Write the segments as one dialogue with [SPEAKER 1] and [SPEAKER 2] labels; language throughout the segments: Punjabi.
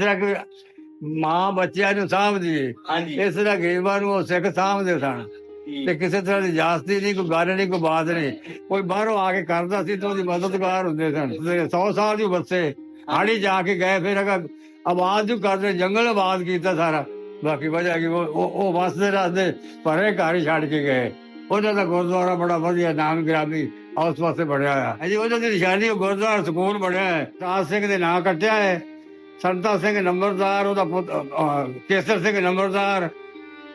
[SPEAKER 1] ਤਰ੍ਹਾਂ ਕਿ ਮਾਂ ਬੱਚਿਆਂ ਨੂੰ ਸਾਂਭਦੀ ਏ। ਇਸ ਤਰ੍ਹਾਂ ਗਰੀਬਾਂ ਨੂੰ ਉਹ ਸਿੱਖ ਸਾਂਭਦੇ ਸਨ। ਤੇ ਕਿਸੇ ਤਰ੍ਹਾਂ ਦੀ ਜਾਸਤੀ ਨਹੀਂ ਕੋਈ ਗੱਲ ਨਹੀਂ ਕੋਈ ਬਾਤ ਨਹੀਂ। ਕੋਈ ਬਾਹਰੋਂ ਆ ਕੇ ਕਰਦਾ ਸੀ ਤਾਂ ਉਹਦੀ ਮਦਦਗਾਰ ਹੁੰਦੇ ਸਨ। 100 ਸਾਲ ਦੀ ਬੱਸੇ ਹਾੜੀ ਜਾ ਕੇ ਗਏ ਫਿਰ ਅਗਾ ਆਵਾਜ਼ ਜੋ ਕਰਦੇ ਜੰਗਲ ਆਬਾਦ ਕੀਤਾ ਸਾਰਾ। ਬਾਕੀ ਵਜ੍ਹਾ ਕਿ ਉਹ ਉਹ ਵਸਦੇ ਰਸਦੇ ਪਰੇ ਘਰ ਛੱਡ ਕੇ ਗਏ। ਉਹਨਾਂ ਦਾ ਗੁਰਦੁਆਰਾ ਬੜਾ ਵਧੀਆ ਨਾਮ ਗ੍ਰਾਮੀ ਉਸ ਪਾਸੇ ਬਣਿਆ ਹੋਇਆ। ਹੈ ਜੀ ਉਹਨਾਂ ਦੀ ਨਿਸ਼ਾਨੀ ਉਹ ਗੁਰਦੁਆਰਾ ਸਕੂਲ ਬਣਿਆ ਹੈ। ਤਾਜ ਸਿੰਘ ਦੇ ਨਾਂ ਕੱਟਿਆ ਹੈ। ਸੰਤਾ ਸਿੰਘ ਨੰਬਰਦਾਰ, ਉਹਦਾ ਪੁੱਤ ਕੇਸਰ ਸਿੰਘ ਨੰਬਰਦਾਰ,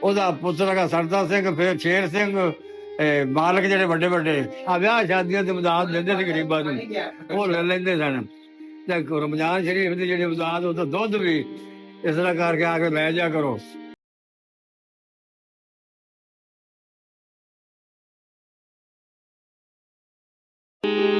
[SPEAKER 1] ਉਹਦਾ ਪੁੱਤਰ ਹੈਗਾ ਸਰਦਾ ਸਿੰਘ, ਫਿਰ ਸ਼ੇਰ ਸਿੰਘ ਮਾਲਕ ਜਿਹੜੇ ਵੱਡੇ ਵੱਡੇ ਆ ਵਿਆਹ ਸ਼ਾਦੀਆਂ ਦੇ ਮਦਦ ਦਿੰਦੇ ਸੀ ਗਰੀਬਾਂ ਨੂੰ। ਉਹ ਲੈ ਲੈਂਦੇ ਸਨ। ਤੇ ਰਮਜ਼ਾਨ ਸ਼ਰੀਫ ਦੀ ਜਿਹੜੀ ਮਦਦ, ਉਹਦਾ ਦੁੱਧ ਵੀ ਇਸ ਤਰ੍ਹਾਂ ਕਰਕੇ ਆ ਕੇ ਲੈ ਜਾ ਕਰੋ।
[SPEAKER 2] ਅਸਲਾਮੁ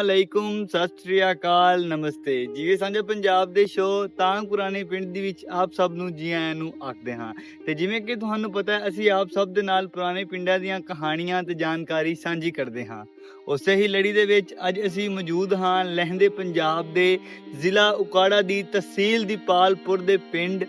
[SPEAKER 2] ਅਲੈਕੁਮ ਸਤਿ ਸ਼੍ਰੀ ਅਕਾਲ, ਨਮਸਤੇ। ਜੀਵੇ ਸਾਂਝੇ ਪੰਜਾਬ ਦੇ ਸ਼ੋਅ ਤਾਂ ਪੁਰਾਣੇ ਪਿੰਡ ਦੇ ਵਿੱਚ ਆਪ ਸਭ ਨੂੰ ਜੀ ਆਇਆਂ ਨੂੰ ਆਖਦੇ ਹਾਂ। ਤੇ ਜਿਵੇਂ ਕਿ ਤੁਹਾਨੂੰ ਪਤਾ ਹੈ, ਅਸੀਂ ਆਪ ਸਭ ਦੇ ਨਾਲ ਪੁਰਾਣੇ ਪਿੰਡਾਂ ਦੀਆਂ ਕਹਾਣੀਆਂ ਤੇ ਜਾਣਕਾਰੀ ਸਾਂਝੀ ਕਰਦੇ ਹਾਂ। ਉਸੇ ਹੀ ਲੜੀ ਦੇ ਵਿੱਚ ਅੱਜ ਅਸੀਂ ਮੌਜੂਦ ਹਾਂ ਲਹਿੰਦੇ ਪੰਜਾਬ ਦੇ ਜ਼ਿਲ੍ਹਾ ਉਕਾੜਾ ਦੀ ਤਹਿਸੀਲ ਦੀਪਾਲਪੁਰ ਦੇ ਪਿੰਡ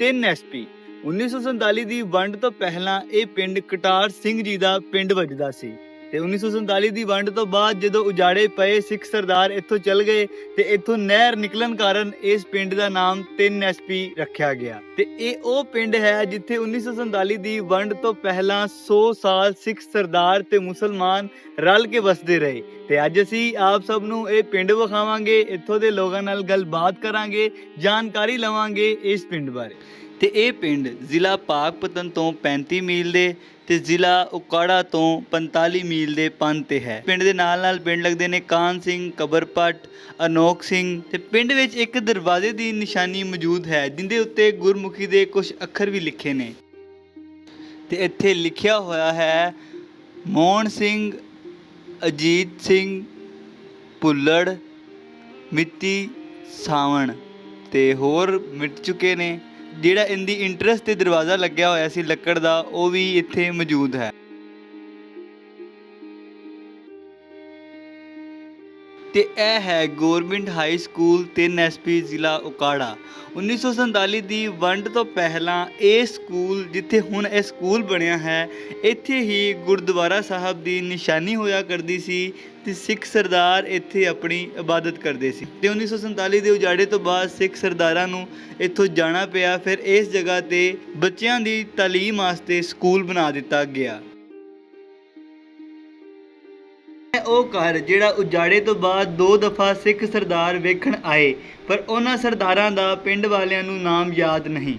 [SPEAKER 2] 3 ਐਸਪੀ 1947 ਦੀ ਵੰਡ ਤੋਂ ਪਹਿਲਾਂ ਇਹ ਪਿੰਡ ਕਟਾਰ ਸਿੰਘ ਜੀ ਦਾ ਪਿੰਡ ਵੱਜਦਾ ਸੀ। ਤੇ 1947 ਦੀ ਵੰਡ ਤੋਂ ਬਾਅਦ ਜਦੋਂ ਉਜਾੜੇ ਪਏ ਸਿੱਖ ਸਰਦਾਰ ਇੱਥੋਂ ਚਲ ਗਏ ਤੇ ਇੱਥੋਂ ਨਹਿਰ ਨਿਕਲਣ ਕਾਰਨ ਇਸ ਪਿੰਡ ਦਾ ਨਾਮ 3 ਐਸਪੀ ਰੱਖਿਆ ਗਿਆ। ਤੇ ਇਹ ਉਹ ਪਿੰਡ ਹੈ ਜਿੱਥੇ 1947 ਦੀ ਵੰਡ ਤੋਂ ਪਹਿਲਾਂ 100 ਸਾਲ ਸਿੱਖ ਸਰਦਾਰ ਤੇ ਮੁਸਲਮਾਨ ਰਲ ਕੇ ਵਸਦੇ ਰਹੇ। ਤੇ ਅੱਜ ਅਸੀਂ ਆਪ ਸਭ ਨੂੰ ਇਹ ਪਿੰਡ ਵਿਖਾਵਾਂਗੇ, ਇੱਥੋਂ ਦੇ ਲੋਕਾਂ ਨਾਲ ਗੱਲਬਾਤ ਕਰਾਂਗੇ, ਜਾਣਕਾਰੀ ਲਵਾਂਗੇ ਇਸ ਪਿੰਡ ਬਾਰੇ। ਤੇ ਇਹ ਪਿੰਡ ਜ਼ਿਲ੍ਹਾ ਪਾਕਪਤਨ ਤੋਂ 35 ਮੀਲ ਦੇ ਤੇ ਜ਼ਿਲ੍ਹਾ ਉਕਾੜਾ ਤੋਂ 45 ਮੀਲ ਦੇ ਪੰਨ ਤੇ ਹੈ। ਪਿੰਡ ਦੇ ਨਾਲ ਨਾਲ ਪਿੰਡ ਲੱਗਦੇ ਨੇ ਕਾਨ ਸਿੰਘ ਕਬਰਪੱਟ ਅਨੋਖ ਸਿੰਘ ਤੇ ਪਿੰਡ ਵਿੱਚ ਇੱਕ ਦਰਵਾਜ਼ੇ ਦੀ ਨਿਸ਼ਾਨੀ ਮੌਜੂਦ ਹੈ, ਜਿੰਦੇ ਉੱਤੇ ਗੁਰਮੁਖੀ ਦੇ ਕੁਝ ਅੱਖਰ ਵੀ ਲਿਖੇ ਨੇ। ਤੇ ਇੱਥੇ ਲਿਖਿਆ ਹੋਇਆ ਹੈ, ਮੋਹਨ ਸਿੰਘ, ਅਜੀਤ ਸਿੰਘ ਪੁੱਲੜ ਮਿੱਤੀ ਸਾਵਣ ਤੇ ਹੋਰ ਮਿਟ ਚੁੱਕੇ ਨੇ। ਜਿਹੜਾ ਇਹਦੀ ਇੰਟਰਸਟ ਤੇ ਦਰਵਾਜ਼ਾ ਲੱਗਿਆ ਹੋਇਆ ਸੀ ਲੱਕੜ ਦਾ, ਉਹ ਵੀ ਇੱਥੇ ਮੌਜੂਦ ਹੈ। ਤੇ ਇਹ ਹੈ ਗਵਰਨਮੈਂਟ ਹਾਈ ਸਕੂਲ 3 ਐਸਪੀ ਜ਼ਿਲ੍ਹਾ ਉਕਾੜਾ। 1947 ਦੀ ਵੰਡ ਤੋਂ ਪਹਿਲਾਂ ਇਹ ਸਕੂਲ ਜਿੱਥੇ ਹੁਣ ਇਹ ਸਕੂਲ ਬਣਿਆ ਹੈ, ਇੱਥੇ ਹੀ ਗੁਰਦੁਆਰਾ ਸਾਹਿਬ ਦੀ ਨਿਸ਼ਾਨੀ ਹੋਇਆ ਕਰਦੀ ਸੀ ਤੇ ਸਿੱਖ ਸਰਦਾਰ ਇੱਥੇ ਆਪਣੀ ਇਬਾਦਤ ਕਰਦੇ ਸੀ। ਤੇ 1947 ਦੇ ਉਜਾੜੇ ਤੋਂ ਬਾਅਦ ਸਿੱਖ ਸਰਦਾਰਾਂ ਨੂੰ ਇੱਥੋਂ ਜਾਣਾ ਪਿਆ, ਫਿਰ ਇਸ ਜਗ੍ਹਾ ਤੇ ਬੱਚਿਆਂ ਦੀ ਤਾਲੀਮ ਵਾਸਤੇ ਸਕੂਲ ਬਣਾ ਦਿੱਤਾ ਗਿਆ। ਇਹ ਉਹ ਘਰ ਜਿਹੜਾ ਉਜਾੜੇ ਤੋਂ ਬਾਅਦ ਦੋ ਦਫਾ ਸਿੱਖ ਸਰਦਾਰ ਵੇਖਣ ਆਏ ਪਰ ਉਹਨਾਂ ਸਰਦਾਰਾਂ ਦਾ ਪਿੰਡ ਵਾਲਿਆਂ ਨੂੰ ਨਾਮ ਯਾਦ ਨਹੀਂ।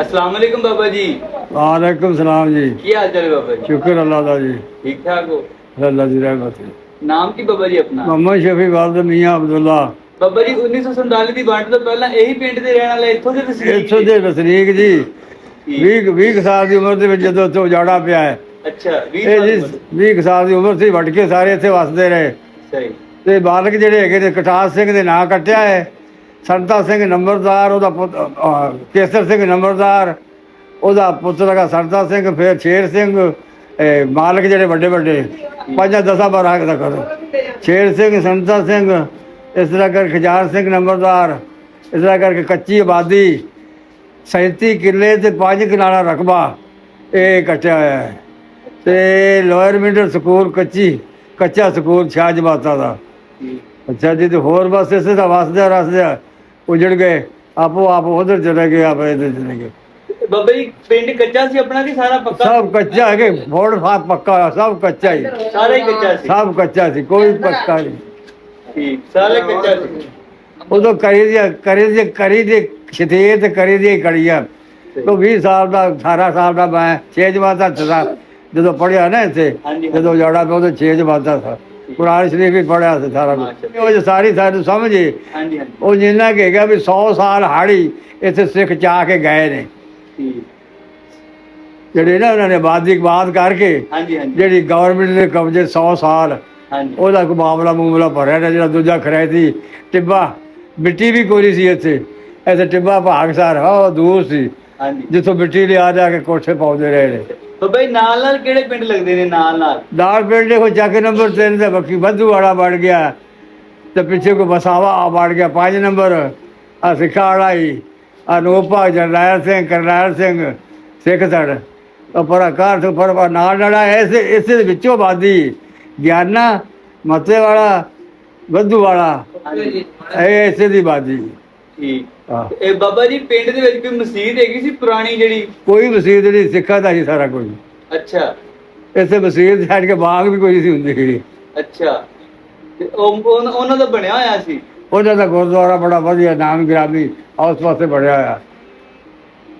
[SPEAKER 2] ਅਸਲਾਮ ਅਲੈਕੁਮ ਬਾਬਾ ਜੀ।
[SPEAKER 1] ਵਾਲੇਕੁਮ ਸਲਾਮ ਜੀ।
[SPEAKER 2] ਕੀ ਹਾਲ ਚਾਲ ਹੈ ਬਾਬਾ ਜੀ?
[SPEAKER 1] ਸ਼ੁਕਰ ਅੱਲਾਹ ਦਾ ਜੀ।
[SPEAKER 2] ਠੀਕ ਠਾਕ ਹੋ?
[SPEAKER 1] ਅੱਲਾਹ ਦੀ ਰਹਿਮਤ ਹੈ।
[SPEAKER 2] ਨਾਮ ਕੀ ਬਾਬਾ ਜੀ ਆਪਣਾ?
[SPEAKER 1] ਮੁਹੰਮਦ ਸ਼ਫੀ ਵਾਲਦ ਮੀਆਂ ਅਬਦੁੱਲਾ।
[SPEAKER 2] ਬਾਬਾ ਜੀ 1947 ਦੀ ਵੰਡ ਤੋਂ ਪਹਿਲਾਂ ਇਹੀ ਪਿੰਡ ਦੇ ਰਹਿਣ ਵਾਲੇ ਇੱਥੋਂ ਦੇ ਵਸਨੀਕ
[SPEAKER 1] ਇੱਥੋਂ ਦੇ ਵਸਨੀਕ ਜੀ। 20 20 ਸਾਲ ਦੀ ਉਮਰ ਦੇ ਵਿੱਚ ਜਦੋਂ ਇੱਥੇ ਉਜਾੜਾ ਪਿਆ ਹੈ
[SPEAKER 2] ਅੱਛਾ 20
[SPEAKER 1] ਇਹ
[SPEAKER 2] ਸਾਲ
[SPEAKER 1] ਜੀ
[SPEAKER 2] ਦੀ ਉਮਰ।
[SPEAKER 1] 20 ਸਾਲ ਦੀ ਉਮਰ ਸੀ ਵਟ ਕੇ ਸਾਰੇ ਇੱਥੇ ਵਸਦੇ ਰਹੇ।
[SPEAKER 2] ਸਹੀ।
[SPEAKER 1] ਤੇ ਬਾਲਕ ਜਿਹੜੇ ਹੈਗੇ ਨੇ ਕਟਾਰ ਸਿੰਘ ਦੇ ਨਾਂ ਕੱਟਿਆ ਹੈ। ਸੰਤਾ ਸਿੰਘ ਨੰਬਰਦਾਰ ਉਹਦਾ ਪੁੱਤ ਕੇਸਰ ਸਿੰਘ ਨੰਬਰਦਾਰ ਉਹਦਾ ਪੁੱਤਰ ਹੈਗਾ ਸਰਦਾ ਸਿੰਘ ਫਿਰ ਸ਼ੇਰ ਸਿੰਘ ਇਹ ਮਾਲਕ ਜਿਹੜੇ ਵੱਡੇ ਵੱਡੇ ਪੰਜਾਂ ਦਸਾਂ ਬਾਰਾਂ ਦਾ ਕਰ ਸ਼ੇਰ ਸਿੰਘ ਸੰਤਾ ਸਿੰਘ ਇਸ ਤਰ੍ਹਾਂ ਕਰਕੇ ਖਜਾਰ ਸਿੰਘ ਨੰਬਰਦਾਰ ਇਸ ਤਰ੍ਹਾਂ ਕਰਕੇ ਕੱਚੀ ਆਬਾਦੀ 37 ਕਿੱਲੇ ਤੇ 5 ਕਿਨਾਰਾ ਰਕਬਾ ਇਹ ਕੱਟਿਆ ਹੋਇਆ ਹੈ। ਤੇ ਲੋਅਰ ਮਿਡਲ ਸਕੂਲ ਕੱਚੀ ਕੱਚਾ ਸਕੂਲ ਸ਼ਾਹ ਜਮਾਤਾ ਦਾ। ਅੱਛਾ ਜੀ ਤੇ ਹੋਰ ਬਸ ਇਸੇ ਦਾ ਵਸਦਾ ਰਸਦਾ ਉਜੜ ਗਏ। ਆਪੋ ਆਪ ਉਧਰ ਚਲੇ ਗਏ ਆਪ ਇੱਧਰ ਚਲੇ ਗਏ।
[SPEAKER 2] ਬਾਬਾ ਜੀ ਪਿੰਡ ਕੱਚਾ ਸੀ ਆਪਣਾ ਕਿ ਸਾਰਾ ਪੱਕਾ?
[SPEAKER 1] ਸਭ ਕੱਚਾ ਹੈ ਕਿ ਫੋੜ ਪੱਕਾ ਸਭ ਕੱਚਾ ਹੀ।
[SPEAKER 2] ਸਾਰਾ ਹੀ ਕੱਚਾ ਸੀ।
[SPEAKER 1] ਸਭ ਕੱਚਾ ਸੀ ਕੋਈ ਪੱਕਾ ਨਹੀਂ।
[SPEAKER 2] ਠੀਕ ਸਾਰਾ ਕੱਚਾ ਸੀ।
[SPEAKER 1] ਉਦੋਂ ਕਰੀ ਦੀ ਕਰੀ ਦੀ ਕਰੀ ਦੀ ਛਤੇ ਤੇ ਕਰੀ ਦੀ ਕੜੀਆਂ ਤੋਂ 20 ਸਾਲ ਦਾ 18 ਸਾਲ ਦਾ ਮੈਂ 6 ਜਮਾਤਾਂ ਦਾ ਜਦੋਂ ਪੜਿਆ ਨਾ ਇੱਥੇ
[SPEAKER 2] ਹਾਂਜੀ।
[SPEAKER 1] ਜਦੋਂ ਜੜਾ ਪਿਆ ਉਹਦੇ 6 ਜਮਾਤਾਂ ਸੀ। ਕੁਰਾਨ ਸ਼ਰੀਫ ਵੀ ਪੜਿਆ ਸੀ ਸਾਰਾ ਕੁਝ ਉਹ ਜੇ ਸਾਰੀ ਸਾਨੂੰ ਸਮਝੇ
[SPEAKER 2] ਹਾਂਜੀ ਹਾਂਜੀ।
[SPEAKER 1] ਉਹ ਜਿੰਨਾ ਕਿ ਹੈਗਾ ਵੀ 100 ਸਾਲ ਹਾੜੀ ਇੱਥੇ ਸਿੱਖ ਚਾ ਕੇ ਗਏ ਨੇ।
[SPEAKER 2] ਠੀਕ।
[SPEAKER 1] ਜਿਹੜੇ ਨਾ ਉਹਨਾਂ ਨੇ ਆਬਾਦੀ ਬਾਦ ਕਰਕੇ
[SPEAKER 2] ਹਾਂਜੀ ਹਾਂਜੀ।
[SPEAKER 1] ਜਿਹੜੀ ਗਵਰਨਮੈਂਟ ਦੇ ਕਬਜ਼ੇ 100 ਸਾਲ
[SPEAKER 2] ਹਾਂਜੀ।
[SPEAKER 1] ਉਹਦਾ ਕੋਈ ਮਾਮਲਾ ਮੂਮਲਾ ਭਰਿਆ ਨਾ ਜਿਹੜਾ ਦੂਜਾ ਖਰਾਇਤੀ ਟਿੱਬਾ। ਮਿੱਟੀ ਵੀ ਕੋਰੀ ਸੀ ਇੱਥੇ। ਇੱਥੇ ਟਿੱਬਾ ਭਾਗਸਰ ਹੋ ਦੂਰ ਸੀ।
[SPEAKER 2] ਹਾਂਜੀ।
[SPEAKER 1] ਜਿੱਥੋਂ ਮਿੱਟੀ ਲਿਆ ਜਾ ਕੇ ਕੋਠੇ ਪਾਉਂਦੇ ਰਹੇ ਨੇ।
[SPEAKER 2] ਬਾਬਾ ਜੀ ਨਾਲ ਨਾਲ ਕਿਹੜੇ ਪਿੰਡ ਲੱਗਦੇ ਨੇ ਨਾਲ ਨਾਲ?
[SPEAKER 1] ਦਾਲ ਪਿੰਡ ਦੇਖੋ ਚੱਕ ਨੰਬਰ 3 ਤੇ ਬੱਕੀ ਬੱਧੂ ਵਾਲਾ ਬਣ ਗਿਆ। ਤੇ ਪਿੱਛੇ ਕੋ ਬਸਾਵਾ ਆ ਬਣ ਗਿਆ 5 ਨੰਬਰ। ਆ ਸਿੱਖਾ ਵਾਲਾ ਹੀ। ਅਨੂਪਾ ਜਰਨੈਲ ਸਿੰਘ ਕਰਨੈਲ ਸਿੰਘ ਸਿੱਖ ਧੜ। ਪਰਾ ਕਾਰ ਤੋਂ ਪਰ ਪਰ ਨਾਲ ਲੜਾ ਐਸੇ ਇਸੇ ਦੇ ਵਿੱਚੋਂ ਬਾਦੀ ਗਿਆਨਾ ਮੱਤੇ ਵਾਲਾ ਬੱਧੂ ਵਾਲਾ। ਇਹ ਇਸੇ ਦੀ ਬਾਦੀ
[SPEAKER 2] ਠੀਕ
[SPEAKER 1] ਆ
[SPEAKER 2] ਇਹ ਬਾਬਾ ਜੀ ਪਿੰਡ ਦੇ ਵਿੱਚ ਕੋਈ ਮਸਜਿਦ ਹੈਗੀ ਸੀ ਪੁਰਾਣੀ ਜਿਹੜੀ?
[SPEAKER 1] ਕੋਈ ਮਸਜਿਦ ਨਹੀਂ ਸਿੱਖਾਂ ਦਾ ਹੀ ਸਾਰਾ ਕੁਝ।
[SPEAKER 2] ਅੱਛਾ।
[SPEAKER 1] ਇਸੇ ਮਸਜਿਦ ਛੱਡ ਕੇ ਬਾਗ ਵੀ ਕੋਈ ਨਹੀਂ ਸੀ। ਹੁੰਦੀ
[SPEAKER 2] ਅੱਛਾ। ਤੇ ਉਹ ਉਹ- ਉਹਨਾਂ ਦਾ ਬਣਿਆ ਹੋਇਆ ਸੀ?
[SPEAKER 1] ਉਹਨਾਂ ਦਾ ਗੁਰਦੁਆਰਾ ਬੜਾ ਵਧੀਆ ਨਾਮ ਗ੍ਰਾਮੀ ਉਸ ਪਾਸੇ ਬਣਿਆ ਹੋਇਆ।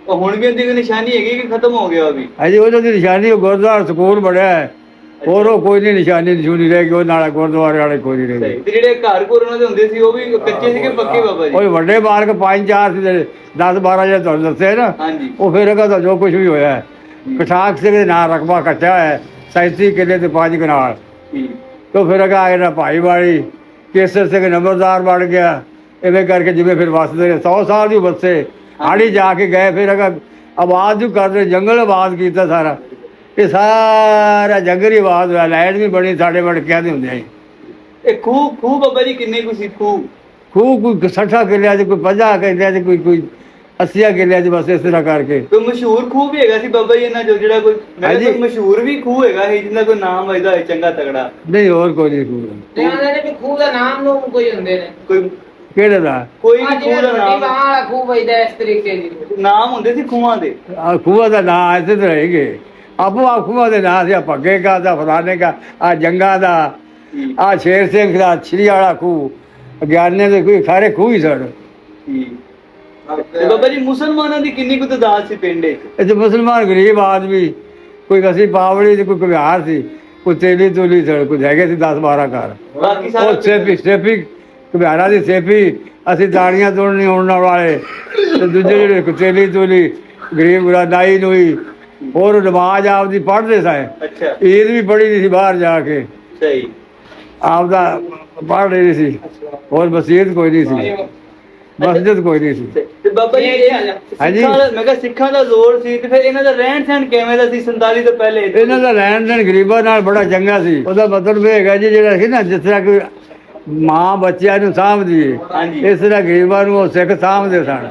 [SPEAKER 2] ਉਹ ਹੁਣ ਵੀ ਉਹਦੀ ਕੋਈ ਨਿਸ਼ਾਨੀ ਹੈਗੀ ਕਿ ਖਤਮ ਹੋ ਗਿਆ ਉਹ ਵੀ?
[SPEAKER 1] ਅਜੇ ਉਹਨਾਂ ਦੀ ਨਿਸ਼ਾਨੀ ਉਹ ਗੁਰਦੁਆਰਾ ਸਕੂਲ ਬਣਿਆ ਹੈ। ਹੋਰ ਉਹ ਕੋਈ ਨਹੀਂ ਨਿਸ਼ਾਨੀ ਨਿਸ਼ੂਨੀ ਰਹਿ ਗਈ ਉਹ ਨਾਲ ਗੁਰਦੁਆਰੇ ਵਾਲੇ ਕੋਈ ਨਹੀਂ ਰਹਿ ਗਏ
[SPEAKER 2] ਤੇ ਜਿਹੜੇ ਘਰ ਘਰ ਉਹਨਾਂ ਦੇ ਹੁੰਦੇ ਸੀ ਉਹ ਵੀ ਕੱਚੇ ਸੀ ਕਿ ਪੱਕੇ ਬਾਬਾ ਜੀ?
[SPEAKER 1] ਵੱਡੇ ਮਾਰਕ ਪੰਜ ਚਾਰ ਸੀ 10 12 ਜਿਹੜੇ ਤੁਹਾਨੂੰ ਦੱਸੇ ਨਾ ਉਹ ਫਿਰ ਕਹਿੰਦਾ ਜੋ ਕੁਝ ਵੀ ਹੋਇਆ ਹੈ। ਕਟਾਕ ਸਿੰਘ ਦੇ ਨਾਂ ਰਕਬਾ ਕੱਟਿਆ ਹੈ 37 ਕਿੱਲੇ ਤੇ ਪੰਜ ਕਨਾਲ। ਤੋਂ ਫਿਰ ਅਗਾ ਆਇਆ ਨਾ ਭਾਈ ਵਾਲੀ ਕੇਸਰ ਸਿੰਘ ਨੰਬਰਦਾਰ ਬਣ ਗਿਆ। ਐਵੇਂ ਕਰਕੇ ਜਿਵੇਂ ਫਿਰ ਵਸਦੇ ਨੇ 100 ਸਾਲ ਦੀ ਵਸੇ ਹਾੜੀ ਜਾ ਕੇ ਗਏ ਫਿਰ ਅਗਾ ਆਵਾਜ਼ ਕਰਦੇ ਜੰਗਲ ਆਵਾਜ਼ ਕੀਤਾ ਸਾਰਾ। ਇਹ ਸਾਰਾ ਜੰਗਲ ਹੀ ਆਵਾਜ਼ ਹੋਇਆ ਲਾਈਟ ਵੀ ਬਣੀ ਸਾਡੇ ਵੜਕਿਆਂ ਦੇ ਹੁੰਦੇ ਆ
[SPEAKER 2] ਇਹ ਖੂਹ ਖੂਹ ਬਾਬਾ ਜੀ ਕਿੰਨੇ ਕੁ ਸੀ ਖੂਹ?
[SPEAKER 1] ਖੂਹ ਕੋਈ 60 ਕਿੱਲਿਆਂ ਚ ਕੋਈ 50 ਕਿੱਲਿਆਂ ਚ ਕੋਈ ਕੋਈ 80 ਕਿੱਲਿਆਂ ਚ ਬਸ ਇਸ ਤਰ੍ਹਾਂ ਕਰਕੇ।
[SPEAKER 2] ਕੋਈ ਮਸ਼ਹੂਰ ਖੂਹ ਵੀ ਹੈਗਾ ਸੀ ਬਾਬਾ ਜੀ ਇਹਨਾਂ ਚੋਂ ਜਿਹੜਾ ਕੋਈ ਮੈਂ
[SPEAKER 1] ਹਾਂਜੀ।
[SPEAKER 2] ਕੋਈ ਮਸ਼ਹੂਰ ਵੀ ਖੂਹ ਹੈਗਾ ਸੀ ਜਿਹਦਾ ਕੋਈ ਨਾਮ ਵੱਜਦਾ ਹੋਏ ਚੰਗਾ ਤਗੜਾ
[SPEAKER 1] ਨਹੀਂ ਹੋਰ ਕੋਈ ਨਹੀਂ ਖੂਹ
[SPEAKER 3] ਤੇ ਆਂਦੇ ਨੇ ਵੀ ਖੂਹ ਦਾ ਨਾਮ ਨੂੰ ਕੋਈ ਹੁੰਦੇ ਨੇ।
[SPEAKER 2] ਕੋਈ
[SPEAKER 1] ਕਿਹੜੇ ਦਾ?
[SPEAKER 2] ਕੋਈ ਵੀ ਖੂਹ ਦਾ
[SPEAKER 3] ਵੱਡੀ
[SPEAKER 2] ਨਾਮ
[SPEAKER 3] ਬਾਂਹ ਵਾਲਾ ਖੂਹ ਵੱਜਦਾ ਇਸ ਤਰੀਕੇ ਦੀ।
[SPEAKER 2] ਨਾਮ ਹੁੰਦੇ ਸੀ ਖੂਹਾਂ ਦੇ।
[SPEAKER 1] ਆ ਖੂਹਾਂ ਦਾ ਨਾਂ ਇੱਥੇ ਤੇ ਰਹੇਗੇ ਆਪੋ ਆ ਖੂਹਾਂ ਦੇ ਨਾਂ ਸੀ ਆ ਭੱਗੇ ਕਾ ਦਾ ਫਲਾਣੇ ਕਾ ਆ ਜੰਗਾਂ ਦਾ ਆ ਸ਼ੇਰ ਸਿੰਘ ਦਾ ਛਰੀ ਵਾਲਾ ਖੂਹ ਗਿਆਨੇ ਦੇ ਕੋਈ ਖਾਰੇ ਖੂਹ ਹੀ ਸੜ
[SPEAKER 2] ਠੀਕ ਤੇ ਬਾਬਾ ਜੀ ਮੁਸਲਮਾਨਾਂ ਦੀ ਕਿੰਨੀ ਕੁ ਤਾਦਾਦ ਸੀ ਪਿੰਡ ਵਿੱਚ
[SPEAKER 1] ਇੱਥੇ ਮੁਸਲਮਾਨ ਗਰੀਬ ਆਦਮੀ ਕੋਈ ਅਸੀਂ ਪਾਵੜੀ ਤੇ ਕੋਈ ਘਿਆਰ ਸੀ ਕੋਈ ਤੇਲੀ ਤੁਲੀ ਸੜ ਕੋਈ ਹੈਗੇ ਸੀ 10 12 ਘਰ।
[SPEAKER 2] ਬਾਕੀ ਸਾਰਾ
[SPEAKER 1] ਉਹ ਸੇਪੀ ਸੇਪੀ ਘਿਆਰਾਂ ਦੀ ਸੇਪੀ ਅਸੀਂ ਦਾਣੀਆਂ ਤੋੜਨੀ ਉੜਨ ਵਾਲੇ ਤੇ ਦੂਜੇ ਜਿਹੜੇ ਕੋਈ ਤੇਲੀ ਤੁਲੀ ਗਰੀਬ ਗੁਰਾ ਨਾਈ ਨੂਈ ਹੋਰ ਨਮਾਜ਼ ਆਪਦੀ ਪੜ੍ਹਦੇ ਸਾਂ
[SPEAKER 2] ਅੱਛਾ।
[SPEAKER 1] ਈਦ ਵੀ ਪੜ੍ਹੀ ਨਹੀਂ ਸੀ ਬਾਹਰ ਜਾ ਕੇ।
[SPEAKER 2] ਸਹੀ।
[SPEAKER 1] ਆਪਦਾ ਪੜ੍ਹ ਰਹੀ ਸੀ। ਹੋਰ ਮਸਜਿਦ ਕੋਈ ਨਹੀਂ ਸੀ। ਮਸਜਿਦ ਕੋਈ ਨਹੀਂ ਸੀ।
[SPEAKER 2] ਤੇ ਬਾਬਾ ਜੀ ਇਹ
[SPEAKER 1] ਹਾਂਜੀ।
[SPEAKER 2] ਦਾ ਮੈਂ ਕਿਹਾ ਸਿੱਖਾਂ ਦਾ ਜ਼ੋਰ ਸੀ ਤੇ ਫਿਰ ਇਹਨਾਂ ਦਾ ਰਹਿਣ ਸਹਿਣ ਕਿਵੇਂ ਦਾ ਸੀ? 47 ਤੋਂ ਪਹਿਲੇ
[SPEAKER 1] ਇਹਨਾਂ ਦਾ ਲੈਣ ਦੇਣ ਗਰੀਬਾਂ ਨਾਲ ਬੜਾ ਚੰਗਾ ਸੀ। ਉਹਦਾ ਮਤਲਬ ਇਹ ਹੈਗਾ ਜੀ ਜਿਹੜਾ ਸੀ ਨਾ ਜਿਸ ਤਰ੍ਹਾਂ ਕੋਈ ਮਾਂ ਬੱਚਿਆਂ ਨੂੰ ਸਾਂਭਦੀ
[SPEAKER 2] ਹਾਂਜੀ।
[SPEAKER 1] ਹੈ ਇਸ ਤਰ੍ਹਾਂ ਗਰੀਬਾਂ ਨੂੰ ਉਹ ਸਿੱਖ ਸਾਂਭਦੇ ਸਨ।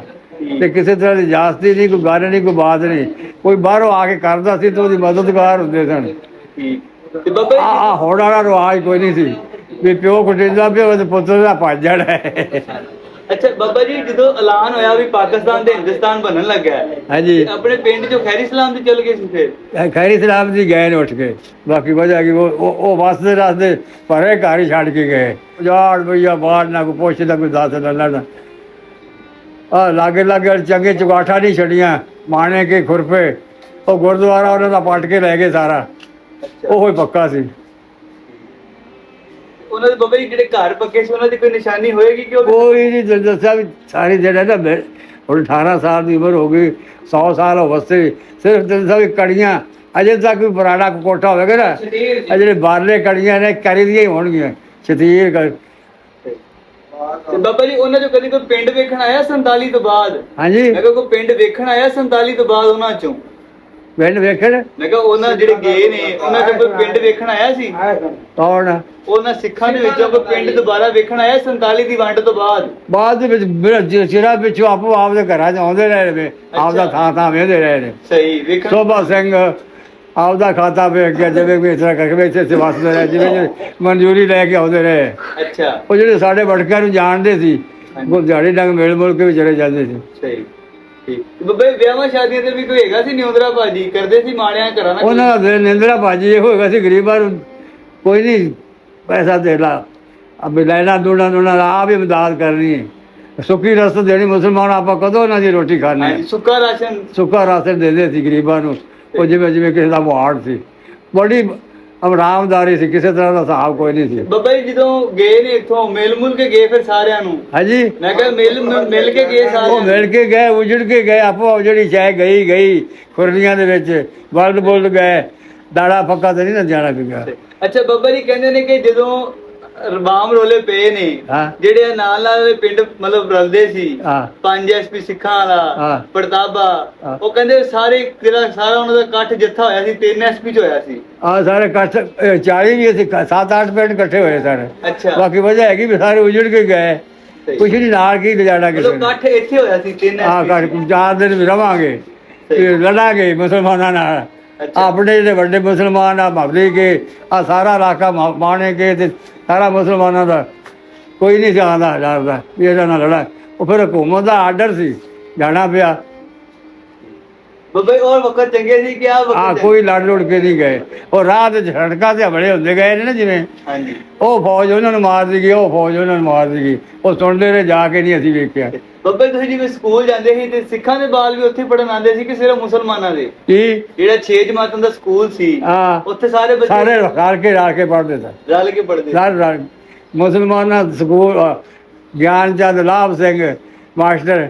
[SPEAKER 1] ਤੇ ਕਿਸੇ ਤਰ੍ਹਾਂ ਦੀ ਜਾਸਤੀ ਨਹੀਂ ਕੋਈ ਗੱਲ ਨਹੀਂ ਕੋਈ ਬਾਤ ਨਹੀਂ। ਕੋਈ ਬਾਹਰੋਂ ਆ ਕੇ ਕਰਦਾ ਸੀ ਤਾਂ ਉਹਦੀ ਮਦਦਗਾਰ ਹੁੰਦੇ ਸਨ।
[SPEAKER 2] ਤੇ ਬਾਬਾ
[SPEAKER 1] ਆ
[SPEAKER 2] ਜੀ
[SPEAKER 1] ਆ ਹੋੜ ਵਾਲਾ ਰਿਵਾਜ ਕੋਈ ਨਹੀਂ ਸੀ। ਵੀ ਪਿਓ ਕੁਟਿੰਦਾ ਪਿਓ ਤੇ ਪੁੱਤਰ ਦਾ ਭੱਜ ਜਾਣਾ। ਹੈ
[SPEAKER 2] ਅੱਛਾ ਬਾਬਾ ਜੀ ਜਦੋਂ ਐਲਾਨ ਹੋਇਆ ਵੀ ਪਾਕਿਸਤਾਨ ਤੇ ਹਿੰਦੁਸਤਾਨ ਬਣਨ ਲੱਗਾ ਹੈ,
[SPEAKER 1] ਹਾਂਜੀ।
[SPEAKER 2] ਤੇ ਆਪਣੇ ਪਿੰਡ ਚੋਂ ਖੈਰੀ ਸਲਾਮ ਤੇ ਚਲ ਗਏ ਸੀ ਫਿਰ?
[SPEAKER 1] ਇਹ ਖੈਰੀ ਸਲਾਮ ਜੀ ਗਏ ਨੇ ਉੱਠ ਕੇ। ਬਾਕੀ ਵਜ੍ਹਾ ਕਿ ਉਹ ਉਹ ਉਹ ਵਸਦੇ ਰਸਤੇ ਪਰੇ ਘਰ ਹੀ ਛੱਡ ਕੇ ਗਏ। ਜਾੜ ਬਈਆ ਬਾੜ ਨਾ ਕੋਈ ਪੁੱਛਦਾ ਕੋਈ ਦੱਸ ਨਾ ਲੈਣਾ ਆ ਲਾਗੇ ਲਾਗੇ ਚੰਗੇ ਚੁਗਾਠਾ ਨਹੀਂ ਛੜੀਆਂ ਮਾਣੇ ਕੇ ਖੁਰਪੇ। ਉਹ ਗੁਰਦੁਆਰਾ ਉਹਨਾਂ ਦਾ ਪੱਟ ਕੇ ਲੈ ਗਏ ਸਾਰਾ। ਉਹ ਹੀ ਪੱਕਾ ਸੀ।
[SPEAKER 2] ਉਹਨਾਂ ਦੇ ਬਾਬਾ ਜੀ ਜਿਹੜੇ ਘਰ ਪੱਕੇ ਸੀ ਉਹਨਾਂ ਦੀ ਕੋਈ ਨਿਸ਼ਾਨੀ ਹੋਏਗੀ ਕਿ ਉਹ
[SPEAKER 1] ਕੋਈ ਨਹੀਂ ਤੁਹਾਨੂੰ ਦੱਸਿਆ ਵੀ ਸਾਰੀ ਜਿਹੜਾ ਨਾ ਮੈਂ- ਹੁਣ 18 ਸਾਲ ਦੀ ਉਮਰ ਹੋ ਗਈ 100 ਸਾਲ ਹੋ ਵਸੇ ਸਿਰਫ ਦੱਸਿਆ ਵੀ ਕੜੀਆਂ ਅਜੇ ਤੱਕ ਵੀ ਪੁਰਾਣਾ ਕੋਠਾ ਹੋਵੇਗਾ ਨਾ।
[SPEAKER 3] ਸ਼ਤੀਰ
[SPEAKER 1] ਜਿਹੜੇ ਬਾਹਰਲੇ ਕੜੀਆਂ ਨੇ ਕਰੀ ਦੀਆਂ ਹੀ ਹੋਣਗੀਆਂ। ਸ਼ਤੀਰ ਕਰ
[SPEAKER 2] ਤੇ ਬਾਬਾ ਜੀ ਉਹਨਾਂ ਚੋਂ ਕਦੀ ਕੋਈ ਪਿੰਡ ਵੇਖਣ ਆਇਆ 47 ਤੋਂ ਬਾਅਦ?
[SPEAKER 1] ਹਾਂਜੀ।
[SPEAKER 2] ਮੈਂ ਕਿਹਾ ਕੋਈ ਪਿੰਡ ਵੇਖਣ ਆਇਆ 47 ਤੋਂ ਬਾਅਦ ਉਹਨਾਂ ਚੋਂ?
[SPEAKER 1] ਪਿੰਡ ਵੇਖਣ?
[SPEAKER 2] ਮੈਂ ਕਿਹਾ ਉਹਨਾਂ ਜਿਹੜੇ ਗਏ ਨੇ ਉਹਨਾਂ ਚੋਂ ਕੋਈ ਪਿੰਡ ਵੇਖਣ ਆਇਆ ਸੀ?
[SPEAKER 1] ਕੌਣ?
[SPEAKER 2] ਉਹਨਾਂ ਸਿੱਖਾਂ ਦੇ ਵਿੱਚੋਂ ਕੋਈ ਪਿੰਡ ਦੁਬਾਰਾ ਵੇਖਣ ਆਇਆ 47 ਦੀ ਵੰਡ ਤੋਂ ਬਾਅਦ?
[SPEAKER 1] ਬਾਅਦ ਦੇ ਵਿੱਚ ਮੇਰਾ ਚਿ- ਚਿਰਾਂ ਪਿੱਛੋਂ ਆਪੋ ਆਪ ਦੇ ਘਰਾਂ 'ਚ ਆਉਂਦੇ ਰਹੇ ਨੇ ਆਪਦਾ
[SPEAKER 2] ਅੱਛਾ।
[SPEAKER 1] ਥਾਂ ਥਾਂ ਵੇਂਦੇ ਰਹੇ ਨੇ।
[SPEAKER 2] ਸਹੀ ਵੇਖਣ
[SPEAKER 1] ਸੋਭਾ ਸਿੰਘ ਆਪਦਾ ਖਾਤਾ ਵੇਖ ਕੇ ਜਿਵੇਂ ਕੋਈ ਇਸ ਤਰ੍ਹਾਂ ਕਰਕੇ ਇੱਥੇ ਇੱਥੇ ਵਸਦੇ ਰਹੇ ਜਿਵੇਂ ਮਨਜ਼ੂਰੀ ਲੈ ਕੇ ਆਉਂਦੇ ਰਹੇ।
[SPEAKER 2] ਅੱਛਾ।
[SPEAKER 1] ਉਹ ਜਿਹੜੇ ਸਾਡੇ ਵੜਕਿਆਂ ਨੂੰ ਜਾਣਦੇ ਸੀ ਦਿਹਾੜੀ ਡੰਗ ਮਿਲ ਮੁਲ ਕੇ ਵੀ ਚਲੇ ਜਾਂਦੇ ਸੀ।
[SPEAKER 2] ਸਹੀ ਜੀ, ਵਿਆਹਾਂ ਸ਼ਾਦੀਆਂ ਤੇ ਵੀ ਕੋਈ ਹੈਗਾ ਸੀ ਨਿਉਂਦਰਾ ਭਾਜੀ? ਕਰਦੇ ਸੀ ਮਾਣਿਆਂ ਘਰਾਂ ਨਾਲ
[SPEAKER 1] ਉਹਨਾਂ ਦਾ ਨਿੰਦਰਾ ਭਾਜੀ ਇਹੋ ਹੈਗਾ ਸੀ ਗਰੀਬਾਂ ਨੂੰ ਕੋਈ ਨਹੀਂ ਪੈਸਾ ਦੇ ਲਾ। ਅਬੇ ਲੈਣਾ ਦੂਣਾ ਦੂਣਾ ਆਪ ਹੀ ਮਦਦ ਕਰਨੀ ਹੈ। ਸੁੱਕੀ ਰਸਤ ਦੇਣੀ ਮੁਸਲਮਾਨ ਆਪਾਂ ਕਦੋਂ ਉਹਨਾਂ ਦੀ ਰੋਟੀ ਖਾਣੀ ਹੈ?
[SPEAKER 2] ਸੁੱਕਾ ਰਾਸ਼ਨ।
[SPEAKER 1] ਸੁੱਕਾ ਰਾਸ਼ਨ ਦਿੰਦੇ ਸੀ ਗਰੀਬਾਂ ਨੂੰ। ਉਹ ਜਿਵੇਂ ਜਿਵੇਂ ਕਿਸੇ ਦਾ ਮੁਹਾੜ ਸੀ। ਬੜੀ ਆਰਾਮਦਾਰੀ ਸੀ ਕਿਸੇ ਤਰ੍ਹਾਂ ਦਾ ਹਿਸਾਬ ਕੋਈ ਨਹੀਂ ਸੀ।
[SPEAKER 2] ਬਾਬਾ ਜੀ ਜਦੋਂ ਗਏ ਨੇ ਇੱਥੋਂ ਮਿਲ ਮੁਲ ਕੇ ਗਏ ਫਿਰ ਸਾਰਿਆਂ ਨੂੰ?
[SPEAKER 1] ਹਾਂਜੀ।
[SPEAKER 2] ਮੈਂ ਕਿਹਾ ਮਿਲ ਮਿਲ- ਕੇ ਗਏ
[SPEAKER 1] ਉਹ
[SPEAKER 2] ਸਾਰਿਆਂ ਨੂੰ?
[SPEAKER 1] ਮਿਲ ਕੇ ਗਏ ਉਜੜ ਕੇ ਗਏ ਆਪੋ ਆਪ ਜਿਹੜੀ ਚਾਹ ਗਈ ਗਈ ਖੁਰਲੀਆਂ ਦੇ ਵਿੱਚ ਬਲਦ ਬੁਲਦ ਗਏ। ਦਾੜਾ ਫੱਕਾ ਤੇ ਨਹੀਂ ਨਾ ਜਾਣਾ ਪਿਆ
[SPEAKER 2] ਅੱਛਾ ਬਾਬਾ ਜੀ ਕਹਿੰਦੇ ਨੇ ਕਿ ਜਦੋਂ ਰਬਾਮ ਰੋਲੇ ਪਏ ਨੇ।
[SPEAKER 1] ਹਾਂ।
[SPEAKER 2] ਜਿਹੜੇ ਨਾਲ ਨਾਲ ਦੇ ਪਿੰਡ ਮਤਲਬ ਰਲਦੇ ਸੀ।
[SPEAKER 1] ਹਾਂ।
[SPEAKER 2] ਪੰਜ ਐਸਪੀ ਸਿੱਖਾਂ ਵਾਲਾ
[SPEAKER 1] ਹਾਂ।
[SPEAKER 2] ਉਹ ਕਹਿੰਦੇ ਸਾਰੇ ਜਿਹੜਾ ਸਾਰਾ ਉਹਨਾਂ ਦਾ ਇਕੱਠ ਜੱਥਾ ਹੋਇਆ ਸੀ ਤਿੰਨ ਐਸਪੀ ਚ ਹੋਇਆ ਸੀ।
[SPEAKER 1] ਆ ਸਾਰੇ ਇਕੱਠ 40 ਵੀ ਅਸੀਂ 7-8 ਪਿੰਡ ਇਕੱਠੇ ਹੋਏ ਸਾਰੇ।
[SPEAKER 2] ਅੱਛਾ।
[SPEAKER 1] ਬਾਕੀ ਵਜ੍ਹਾ ਹੈਗੀ ਵੀ ਸਾਰੇ ਉਜੜ ਕੇ ਗਏ।
[SPEAKER 2] ਸਹੀ।
[SPEAKER 1] ਕੁਛ ਨਹੀਂ ਨਾਲ ਕੀ ਲਿਜਾਣਾ ਕਿਸੇ
[SPEAKER 2] ਮਤਲਬ
[SPEAKER 1] ਨੇ।
[SPEAKER 2] ਇਕੱਠ ਇੱਥੇ ਹੋਇਆ ਸੀ ਤਿੰਨ
[SPEAKER 1] ਆ
[SPEAKER 2] ਐਸਪੀ
[SPEAKER 1] ਕਰ ਚਾਰ ਦਿਨ ਵੀ ਰਵਾਂਗੇ ਲੜਾਂਗੇ ਮੁਸਲਮਾਨਾਂ ਨਾਲ। ਆਪਣੇ ਜਿਹੜੇ ਵੱਡੇ ਮੁਸਲਮਾਨ ਆ ਮਹੱਲੇ ਕੇ ਆ ਸਾਰਾ ਇਲਾਕਾ ਮਾਣੇ ਕੇ ਤੇ ਸਾਰਾ ਮੁਸਲਮਾਨਾਂ ਦਾ ਕੋਈ ਨਹੀਂ ਚਾਹੁੰਦਾ ਡਰਦਾ ਵੀ ਇਹਦਾ ਨਾਲ ਲੜਾ ਉਹ ਫਿਰ ਹਕੂਮਤ ਦਾ ਆਰਡਰ ਸੀ ਜਾਣਾ ਪਿਆ।
[SPEAKER 2] ਬੱਬੇ ਹੋਰ ਵਕਤ ਚੰਗੇ ਸੀ ਕਿ ਆ
[SPEAKER 1] ਆ
[SPEAKER 2] ਵਕਤ
[SPEAKER 1] ਕੋਈ ਲੜ ਲੁੜ ਕੇ ਨਹੀਂ ਗਏ। ਉਹ ਰਾਹ ਤੇ ਸੜਕਾਂ ਤੇ ਹਮਲੇ ਹੁੰਦੇ ਗਏ ਨੇ ਨਾ ਜਿਵੇਂ।
[SPEAKER 2] ਹਾਂਜੀ।
[SPEAKER 1] ਉਹ ਫੌਜ ਉਹਨਾਂ ਨੂੰ ਮਾਰ ਸੀਗੀ ਉਹ ਫੌਜ ਉਹਨਾਂ ਨੂੰ ਮਾਰ ਸੀਗੀ ਉਹ ਸੁਣਦੇ ਰਹੇ ਜਾ ਕੇ ਨਹੀਂ ਅਸੀਂ ਵੇਖਿਆ।
[SPEAKER 2] ਬੱਬੇ ਤੁਸੀਂ ਜਿਵੇਂ ਸਕੂਲ ਜਾਂਦੇ ਸੀ ਤੇ ਸਿੱਖਾਂ ਦੇ ਬਾਲ ਵੀ ਉੱਥੇ ਪੜਨ ਆਉਂਦੇ ਸੀ ਕਿ ਸਿਰਫ ਮੁਸਲਮਾਨਾਂ ਦੇ?
[SPEAKER 1] ਕੀ?
[SPEAKER 2] ਜਿਹੜਾ 6 ਜਮਾਤਾਂ ਦਾ ਸਕੂਲ ਸੀ
[SPEAKER 1] ਆ
[SPEAKER 2] ਉੱਥੇ ਸਾਰੇ ਬੱਚੇ
[SPEAKER 1] ਸਾਰੇ ਰਲ ਕੇ ਰਲ ਕੇ ਪੜਦੇ ਸਨ।
[SPEAKER 2] ਰਲ ਕੇ ਪੜਦੇ
[SPEAKER 1] ਰਲ ਮੁਸਲਮਾਨਾਂ ਦਾ ਸਕੂਲ ਅ, ਗਿਆਨ ਚੰਦ ਲਾਭ ਸਿੰਘ ਮਾਸਟਰ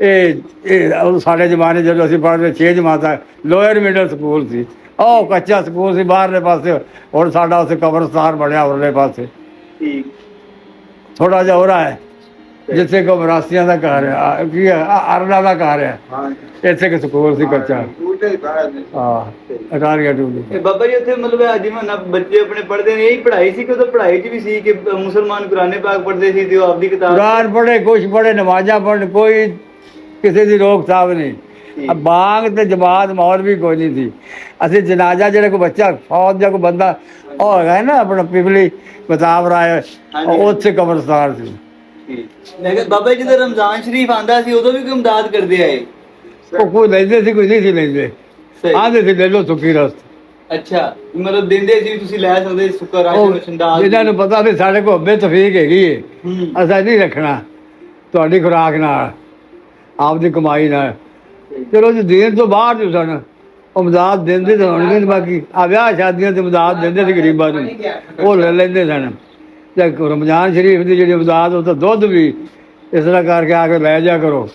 [SPEAKER 1] ਇਹ ਇਹ ਉਹ ਸਾਡੇ ਜ਼ਮਾਨੇ ਜਦੋਂ ਅਸੀਂ ਪੜ੍ਹਦੇ 6 ਜਮਾਤਾਂ ਲੋਅਰ ਮਿਡਲ ਸਕੂਲ ਸੀ। ਉਹ ਕੱਚਾ ਸਕੂਲ ਸੀ ਬਾਹਰਲੇ ਪਾਸੇ। ਹੁਣ ਸਾਡਾ ਉੱਥੇ ਕਬਰਸਤਾਨ ਬਣਿਆ ਉਰਲੇ ਪਾਸੇ।
[SPEAKER 2] ਠੀਕ।
[SPEAKER 1] ਥੋੜਾ ਜਿਹਾ ਹੋਰਾ ਹੈ ਜਿੱਥੇ ਕੋ ਮਰਾਸੀਆਂ ਦਾ ਘਰ ਆ, ਕੀ ਹੈ ਆ, ਅਰਲਾ ਦਾ ਘਰ ਹੈ
[SPEAKER 2] ਹਾਂ
[SPEAKER 1] ਇੱਥੇ ਕਿ ਸਕੂਲ ਸੀ ਕੱਚਾ ਹਾਂ ਅਟਾਰੀਆ ਟੂਲੀ
[SPEAKER 2] ਇਹ ਬਾਬਾ ਜੀ ਉੱਥੇ ਮਤਲਬ ਹੈ ਜਿਵੇਂ ਨਾ ਬੱਚੇ ਆਪਣੇ ਪੜ੍ਹਦੇ ਨੇ ਇਹੀ ਪੜ੍ਹਾਈ ਸੀ ਕਿ ਉਦੋਂ ਪੜ੍ਹਾਈ 'ਚ ਵੀ ਸੀ ਕਿ ਅ, ਮੁਸਲਮਾਨ ਕੁਰਾਨੇ ਪਾਕ ਪੜ੍ਹਦੇ ਸੀ ਤੇ ਉਹ ਆਪਦੀ ਕਿਤਾਬ
[SPEAKER 1] ਕੁਰਾਨ ਪੜ੍ਹੇ ਕੁਛ ਪੜ੍ਹੇ ਨਮਾਜ਼ਾਂ ਪੜ੍ਹਨ ਕੋਈ ਕਿਸੇ ਦੀ ਰੋਕ ਥਾਮ ਨਹੀਂ। ਆ ਬਾਗ ਤੇ ਜਮਾਤ ਮੌਲ ਵੀ ਕੋਈ ਨਹੀਂ ਸੀ। ਅਸੀਂ ਜਨਾਜ਼ਾ ਜਿਹੜਾ ਕੋਈ ਬੱਚਾ ਫੌਜ ਦਾ ਕੋਈ ਬੰਦਾ ਉਹ ਹੈਗਾ ਨਾ ਆਪਣਾ ਪਿਪਲੀ ਕਿਤਾਬ ਰਾਏ ਉੱਥੇ ਕਬਰਸਤਾਨ ਸੀ।
[SPEAKER 2] ਮੈਂ ਕਿਹਾ ਬਾਬਾ ਜੀ ਜਦੋਂ ਰਮਜ਼ਾਨ ਸ਼ਰੀਫ ਆਂਦਾ ਸੀ ਉਦੋਂ ਵੀ ਕੋਈ ਇਮਦਾਦ ਕਰਦੇ ਆਏ?
[SPEAKER 1] ਉਹ ਕੋਈ ਲੈਂਦੇ ਸੀ ਕੋਈ ਨਹੀਂ ਸੀ ਲੈਂਦੇ।
[SPEAKER 2] ਸਹੀ।
[SPEAKER 1] ਆਂਦੇ ਸੀ ਲੈ ਲਓ ਸੁੱਕੀ ਰਸਤ।
[SPEAKER 2] ਅੱਛਾ ਮਤਲਬ ਦਿੰਦੇ ਸੀ ਵੀ ਤੁਸੀਂ ਲੈ ਸਕਦੇ ਸੀ ਸੁੱਕਾ ਰਾਸ਼ਨ
[SPEAKER 1] ਜਿਹਨਾਂ ਨੂੰ ਪਤਾ ਵੀ ਸਾਡੇ ਕੋਲ ਅੱਬੇ ਤਫੀਕ ਹੈਗੀ ਏ
[SPEAKER 2] ਹੂੰ।
[SPEAKER 1] ਅਸਾਂ ਨਹੀਂ ਰੱਖਣਾ ਤੁਹਾਡੀ ਖੁਰਾਕ ਨਾਲ ਆਪਦੀ ਕਮਾਈ ਨਾਲ। ਚਲੋ ਜੀ ਦੇਣ ਤੋਂ ਬਾਹਰ ਜੋ ਸਨ ਉਹ ਮਦਦ ਦਿੰਦੇ ਤਾਂ ਹੋਣਗੇ ਬਾਕੀ। ਆ ਵਿਆਹ ਸ਼ਾਦੀਆਂ ਤੇ ਮਦਦ ਦਿੰਦੇ ਸੀ ਗਰੀਬਾਂ ਨੂੰ। ਉਹ ਲੈ ਲੈਂਦੇ ਸਨ। ਤੇ ਰਮਜ਼ਾਨ ਸ਼ਰੀਫ ਦੀ ਜਿਹੜੀ ਮਦਦ ਉਹ ਤਾਂ ਦੁੱਧ ਵੀ ਇਸ ਤਰ੍ਹਾਂ ਕਰਕੇ ਆ ਕੇ ਲੈ ਜਾ ਕਰੋ।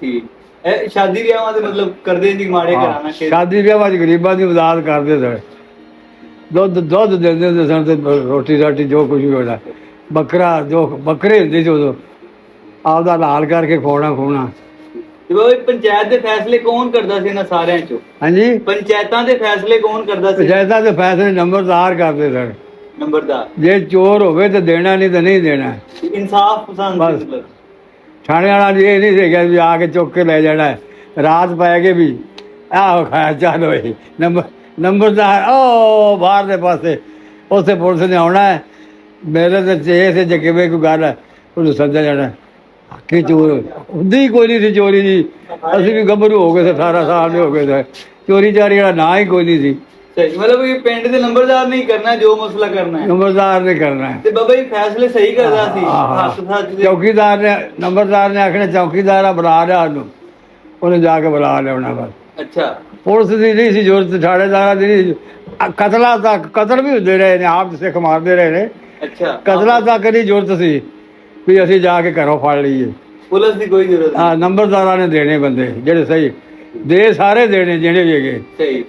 [SPEAKER 2] ਠੀਕ। ਇਹ ਸ਼ਾਦੀ ਵਿਆਹਾਂ ਦੇ ਮਤਲਬ ਕਰਦੇ ਸੀ ਮਾੜੇ
[SPEAKER 1] ਹਾਂ,
[SPEAKER 2] ਘਰਾਣਾ ਕਿ
[SPEAKER 1] ਸ਼ਾਦੀ ਵਿਆਹ ਵਿੱਚ ਗਰੀਬਾਂ ਦੀ ਮਦਦ ਕਰਦੇ ਸਨ। ਦੁੱਧ ਦੁੱਧ ਦਿੰਦੇ ਹੁੰਦੇ ਸਨ ਤੇ ਰੋਟੀ ਰਾਟੀ ਜੋ ਕੁਝ ਵੀ ਹੋਣਾ। ਬੱਕਰਾ ਜੋ ਬੱਕਰੇ ਹੁੰਦੇ ਸੀ ਉਦੋਂ। ਆਪਦਾ ਲਾਲ ਕਰਕੇ
[SPEAKER 2] ਤੇ ਬਾਬਾ ਜੀ, ਪੰਚਾਇਤ ਦੇ ਫੈਸਲੇ ਕੌਣ ਕਰਦਾ ਸੀ ਇਹਨਾਂ ਸਾਰਿਆਂ ਚੋਂ?
[SPEAKER 1] ਹਾਂਜੀ?
[SPEAKER 2] ਪੰਚਾਇਤਾਂ ਦੇ ਫੈਸਲੇ ਕੌਣ ਕਰਦਾ ਸੀ?
[SPEAKER 1] ਪੰਚਾਇਤਾਂ ਦੇ ਫੈਸਲੇ ਨੰਬਰਦਾਰ ਕਰਦੇ ਸਨ।
[SPEAKER 2] ਨੰਬਰਦਾਰ
[SPEAKER 1] ਜੇ ਚੋਰ ਹੋਵੇ ਤਾਂ ਦੇਣਾ ਨਹੀਂ ਤਾਂ ਨਹੀਂ ਦੇਣਾ।
[SPEAKER 2] ਇਨਸਾਫ ਪਸੰਦ
[SPEAKER 1] ਬਸ।
[SPEAKER 2] ਮਤਲਬ
[SPEAKER 1] ਥਾਣੇ ਵਾਲਾ ਜੀ ਇਹ ਨਹੀਂ ਸੀਗਾ ਵੀ ਆ ਕੇ ਚੁੱਕ ਕੇ ਲੈ ਜਾਣਾ। ਹੈ। ਰਾਤ ਪੈ ਕੇ ਵੀ ਆਹੋ ਖਾਇਆ ਚੱਲ ਹੋਏ ਨੰਬਰ ਨੰਬਰਦਾਰ ਉਹ ਬਾਹਰ ਦੇ ਪਾਸੇ। ਉੱਥੇ ਪੁਲਿਸ ਨੇ ਆਉਣਾ ਹੈ। ਮੇਰੇ ਤੇ ਚੇ ਸੇ ਜੇ ਕਿਵੇਂ ਕੋਈ ਗੱਲ ਹੈ ਉਹਨੂੰ ਸੱਦਿਆ ਜਾਣਾ। ਕਿ ਚੋਰ ਹੁੰਦੀ ਕੋਈ ਨਹੀਂ ਸੀ ਚੋਰੀ ਜੀ। ਅਸੀਂ ਵੀ ਗੱਭਰੂ ਹੋ ਗਏ ਸੀ 18 ਸਾਲ ਦੇ ਹੋ ਗਏ ਸੀ। ਚੋਰੀ ਚਾਰੀ ਵਾਲਾ ਨਾਂ ਹੀ ਕੋਈ ਨਹੀਂ ਸੀ।
[SPEAKER 2] ਸਹੀ ਮਤਲਬ ਇਹ ਪਿੰਡ ਦੇ ਨੰਬਰਦਾਰ ਨਹੀਂ ਕਰਨਾ ਜੋ ਮਸਲਾ ਕਰਨਾ ਹੈ।
[SPEAKER 1] ਨੰਬਰਦਾਰ ਨੇ ਕਰਨਾ ਹੈ।
[SPEAKER 2] ਤੇ ਬਾਬਾ ਜੀ ਫੈਸਲੇ ਸਹੀ ਕਰਦਾ ਸੀ
[SPEAKER 1] ਹਾਂ।
[SPEAKER 2] ਹੱਥ ਸੱਚ ਦੇ।
[SPEAKER 1] ਚੌਕੀਦਾਰ ਨੇ ਨੰਬਰਦਾਰ ਨੇ ਆਖਣਾ ਚੌਕੀਦਾਰ ਆ ਬੁਲਾ ਲਿਆ ਉਹਨੂੰ। ਉਹਨੇ ਜਾ ਕੇ ਬੁਲਾ ਲਿਆਉਣਾ ਬਸ
[SPEAKER 2] ਅੱਛਾ।
[SPEAKER 1] ਪੁਲਿਸ ਦੀ ਨਹੀਂ ਸੀ ਜ਼ਰੂਰਤ ਥਾਣੇਦਾਰਾਂ ਦੀ ਨਹੀਂ ਸੀ। ਅ- ਕਤਲਾਂ ਤੱਕ ਕਤਲ ਵੀ ਹੁੰਦੇ ਰਹੇ ਨੇ ਆਪ ਸਿੱਖ ਮਾਰਦੇ ਰਹੇ ਨੇ।
[SPEAKER 2] ਅੱਛਾ।
[SPEAKER 1] ਕਤਲਾਂ ਤੱਕ ਦੀ ਜ਼ਰੂਰਤ ਸੀ ਵੀ ਅਸੀਂ ਜਾ ਕੇ ਘਰੋਂ ਫੜ ਲਈਏ।
[SPEAKER 2] ਪੁਲਿਸ ਦੀ ਕੋਈ ਜ਼ਰੂਰਤ
[SPEAKER 1] ਆ ਨੰਬਰਦਾਰਾਂ ਨੇ ਦੇਣੇ ਬੰਦੇ ਜਿਹੜੇ ਸਹੀ ਦੇ ਸਾਰੇ ਦੇਣੇ ਜਿਹੜੇ ਹੈਗੇ।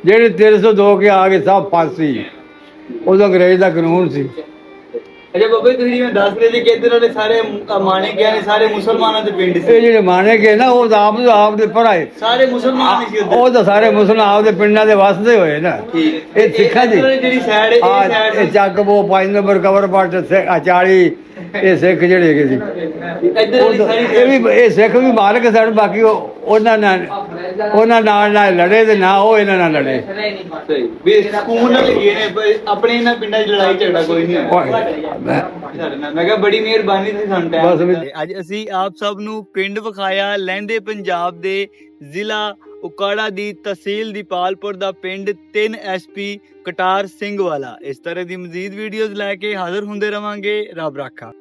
[SPEAKER 1] ਜਿਹੜੇ 302 ਕੇ ਆ ਗਏ ਸਭ ਫਾਂਸੀ। ਉਹਦਾ ਅੰਗਰੇਜ਼ ਦਾ ਕਾਨੂੰਨ ਸੀ।
[SPEAKER 2] ਅੱਛਾ ਬਾਬਾ ਤੁਸੀਂ ਜਿਵੇਂ ਦੱਸ ਰਹੇ ਸੀ ਕਿ ਇੱਧਰ ਵਾਲੇ ਸਾਰੇ ਮਾਣੇ ਗਿਆ ਨੇ ਸਾਰੇ ਮੁਸਲਮਾਨਾਂ ਦੇ ਪਿੰਡ
[SPEAKER 1] ਇਹ
[SPEAKER 2] ਸੀ
[SPEAKER 1] ਜਿਹੜੇ ਮਾਨੇ ਗਏ ਨਾ ਉਹ ਆਪ ਆਪ ਦੇ ਪੜਾਏ
[SPEAKER 2] ਸਾਰੇ ਮੁਸਲਮਾਨ ਸੀ
[SPEAKER 1] ਉਹ ਤਾਂ ਸਾਰੇ ਮੁਸਲਮਾਨ ਆਪਦੇ ਪਿੰਡਾਂ ਦੇ ਵਸਦੇ ਹੋਏ ਨਾ। ਇਹ ਸਿੱਖਾਂ ਦੀ।
[SPEAKER 2] ਜਿਹੜੀ ਸਾਈਡ ਇਹ ਸਾਈਡ
[SPEAKER 1] ਇਹ ਚੱਕ ਬੋ ਪੰਜ ਨੰਬਰ ਕਵਰ ਪੱਟ ਸੇ- ਆ 40 ਇਹ ਸਿੱਖ ਜਿਹੜੇ ਹੈਗੇ ਸੀ। ਇਹ ਵੀ ਇਹ ਸਿੱਖ ਵੀ ਮਾਲਕ ਸਨ ਬਾਕੀ ਉਹ ਉਹਨਾਂ ਨਾਲ ਉਹਨਾਂ ਨਾਲ ਨਾ ਲੜੇ ਤੇ ਨਾ ਉਹ ਇਹਨਾਂ ਨਾਲ ਲੜੇ।
[SPEAKER 2] ਸਹੀ। ਵੀ ਨਾਲ ਨੇ ਬ- ਆਪਣੇ ਇਹਨਾਂ ਪਿੰਡਾਂ 'ਚ ਲੜਾਈ ਝਗੜਾ ਕੋਈ ਨਹੀਂ ਹੋਇਆ।
[SPEAKER 1] ਮੈਂ-
[SPEAKER 2] ਕਿਹਾ ਬੜੀ ਮਿਹਰਬਾਨੀ ਤੁਸੀਂ ਸਾਨੂੰ ਦਿੱਤਾ। ਅੱਜ ਅਸੀਂ ਆਪ ਸਭ ਨੂੰ ਪਿੰਡ ਵਿਖਾਇਆ ਲਹਿੰਦੇ ਪੰਜਾਬ ਦੇ ਜ਼ਿਲ੍ਹਾ ਉਕਾੜਾ ਦੀ ਤਹਿਸੀਲ ਦੀਪਾਲਪੁਰ ਦਾ ਪਿੰਡ 3 ਐਸਪੀ ਕਟਾਰ ਸਿੰਘ ਵਾਲਾ। ਇਸ ਤਰ੍ਹਾਂ ਦੀ ਮਜ਼ੀਦ ਵੀਡੀਓਜ਼ ਲੈ ਕੇ ਹਾਜ਼ਰ ਹੁੰਦੇ ਰਵਾਂਗੇ। ਰੱਬ ਰਾਖਾ।